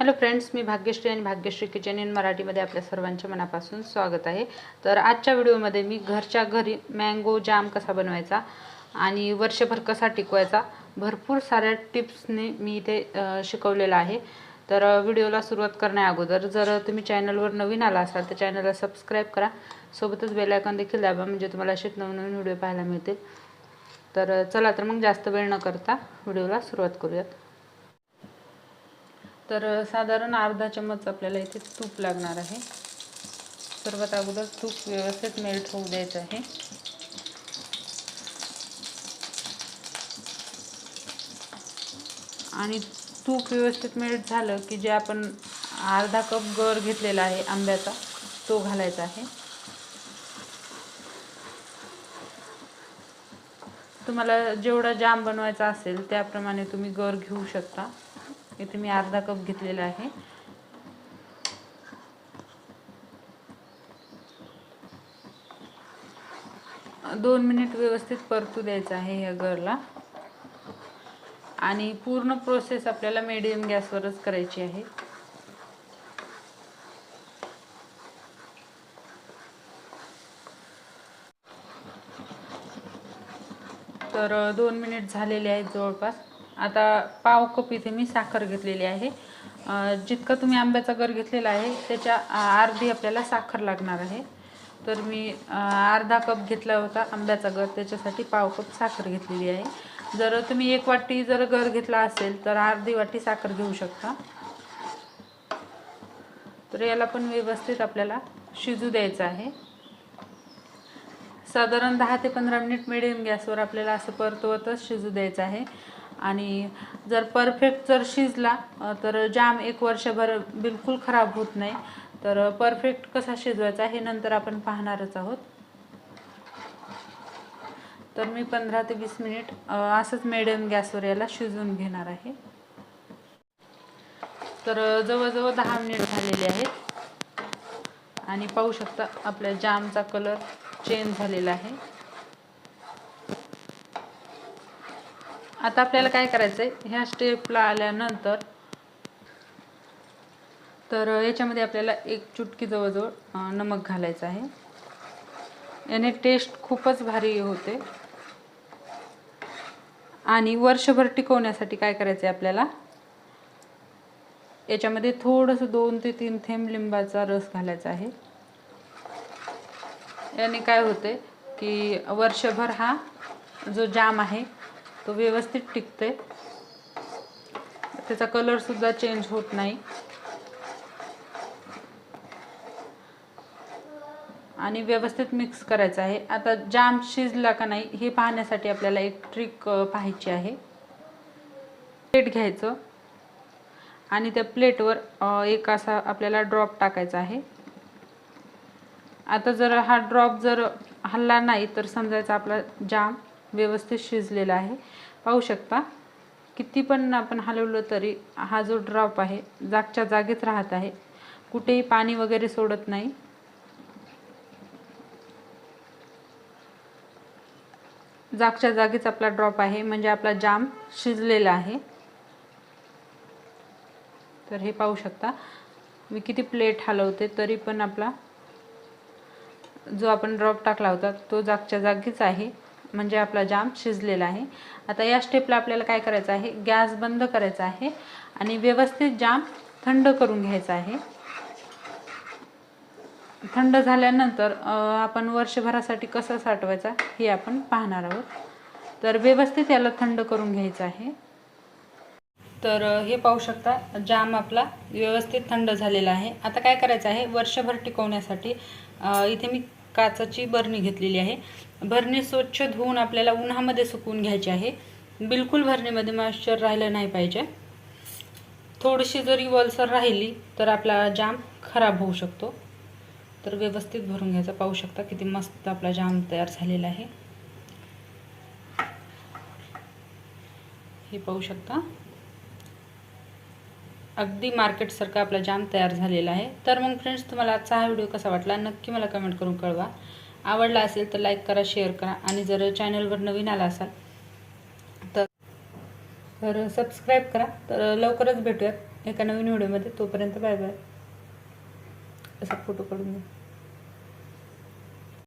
Hello friends मी भाग्यश्री आणि Bhagyashree kitchen in मराठीमध्ये आपल्या सर्वांच्या मनापासून स्वागत आहे. तर आजच्या व्हिडिओमध्ये मी घरच्या घरी मँगो जाम कसा बनवायचा आणि वर्षभर कसा टिकवायचा भरपूर साऱ्या टिप्सने मी इथे शिकवलेलं आहे. तर व्हिडिओला सुरुवात करण्या अगोदर जर तुम्ही चॅनलवर नवीन आला असाल तर चॅनलला सबस्क्राईब करा. सोबतच बेल देखील दाबा म्हणजे तुम्हाला असेच नवनवीन व्हिडिओ पाहायला मिळतील. तर चला तर मग जास्त वेळ न करता व्हिडिओला सुरुवात करूयात. तर साधारण अर्धा चम्मच आपल्याला इथे तूप लागणार आहे. सर्वात अगोदर तूप व्यवस्थित मेल्ट होऊ द्यायचं आहे. आणि तूप व्यवस्थित मेल्ट झालं की जे आपण अर्धा कप गर घेतलेला आहे आंब्याचा तो घालायचा आहे. तुम्हाला जेवढा जाम बनवायचा असेल त्याप्रमाणे तुम्ही गर घेऊ शकता. इथे मी अर्धा कप घेतलेला आहे. दोन मिनिट व्यवस्थित परतू द्यायचं आहे या गरला आणि पूर्ण प्रोसेस आपल्याला मीडियम गॅसवरच करायची आहे. तर दोन मिनिट झालेले आहेत जवळपास. आता पाव कप इथे मी साखर घेतलेली आहे. जितका तुम्ही आंब्याचा गर घेतलेला आहे त्याच्या अर्धी आपल्याला साखर लागणार आहे. तर मी अर्धा कप घेतला होता आंब्याचा गर त्याच्यासाठी पाव कप साखर घेतलेली आहे. जर तुम्ही एक वाटी जर गर घेतला असेल तर अर्धी वाटी साखर घेऊ शकता. तर याला पण व्यवस्थित आपल्याला शिजू द्यायचं आहे. साधारण दहा ते पंधरा मिनिट मिडियम गॅसवर आपल्याला असं परतवतच शिजू द्यायचं आहे. आणि जर परफेक्ट जर शिजला तर जाम एक वर्षभर बिलकुल खराब होत नाही. तर परफेक्ट कसा शिजवायचा हे नंतर आपण पाहणारच आहोत. तर मी पंधरा ते वीस मिनिट असंच मिडियम गॅसवर याला शिजवून घेणार आहे. तर जवळजवळ दहा मिनिट झालेले आहेत. आणि पाहू शकता आपल्या जामचा कलर चेंज झालेला आहे. आता आपल्याला काय करायचं आहे ह्या स्टेपला आल्यानंतर तर याच्यामध्ये आपल्याला एक चुटकी जवळजवळ नमक घालायचं आहे. याने टेस्ट खूपच भारी होते. आणि वर्षभर टिकवण्यासाठी काय करायचं आहे आपल्याला? याच्यामध्ये थोडंसं दोन ते तीन थेंब लिंबाचा रस घालायचा आहे. याने काय होते की वर्षभर हा जो जाम आहे तो व्यवस्थित टिकते त्याचा कलर सुद्धा चेंज होत नाही. आणि व्यवस्थित मिक्स करायचं आहे. आता जाम शिजला का नाही हे पाहण्यासाठी आपल्याला एक ट्रिक पाहायची आहे. प्लेट घ्यायचं. आणि त्या प्लेटवर एक असा आपल्याला ड्रॉप टाकायचा आहे. आता जर हा ड्रॉप जर हल्ला नाही तर समजायचा आपला जाम व्यवस्थित शिजलेला आहे. पाहू शकता. किती पण आपण हलवलं तरी हा जो ड्रॉप आहे जागच्या जागेत राहत आहे. कुठेही पाणी वगैरे सोडत नाही. जागच्या जागीच आपला ड्रॉप आहे म्हणजे आपला जाम शिजलेला आहे. तर हे पाहू शकता. मी किती प्लेट हलवते तरी पण आपला जो आपण ड्रॉप टाकला होता तो जागच्या जागीच आहे. म्हणजे आपला जाम शिजलेला आहे. आता या स्टेपला आपल्याला काय करायचं आहे? गॅस बंद करायचा आहे आणि व्यवस्थित जाम थंड करून घ्यायचा आहे. थंड झाल्यानंतर आपण वर्षभरासाठी कसं साठवायचा हे आपण पाहणार आहोत. तर व्यवस्थित याला थंड करून घ्यायचं आहे. तर हे पाहू शकता जाम आपला व्यवस्थित थंड झालेला आहे. आता काय करायचं आहे? वर्षभर टिकवण्यासाठी इथे मी काचाची बरणी घेतलेली आहे. भरणी स्वच्छ धुवून आपल्याला उन्हामध्ये सुकवून घ्यायची आहे. बिलकुल भरणीमध्ये मॉइश्चर राहिलं नाही पाहिजे. थोडीशी जरी वलसर राहिली तर आपला जाम खराब होऊ शकतो. तर व्यवस्थित भरून घ्यायचा. पाहू शकता किती मस्त आपला जाम तयार झालेला आहे. हे पाहू शकता. अगदी मार्केटसारखा आपला जाम तयार झालेला आहे. तर मग फ्रेंड्स तुम्हाला आजचा हा व्हिडिओ कसा वाटला? नक्की मला कमेंट करून कळवा. आवडला असेल तर लाईक करा शेअर करा आणि जर चॅनलवर नवीन आला असाल तर तर सबस्क्राईब करा. तर लवकरच भेटूयात एका नवीन व्हिडिओमध्ये तोपर्यंत बाय बाय असा फोटो काढून घ्या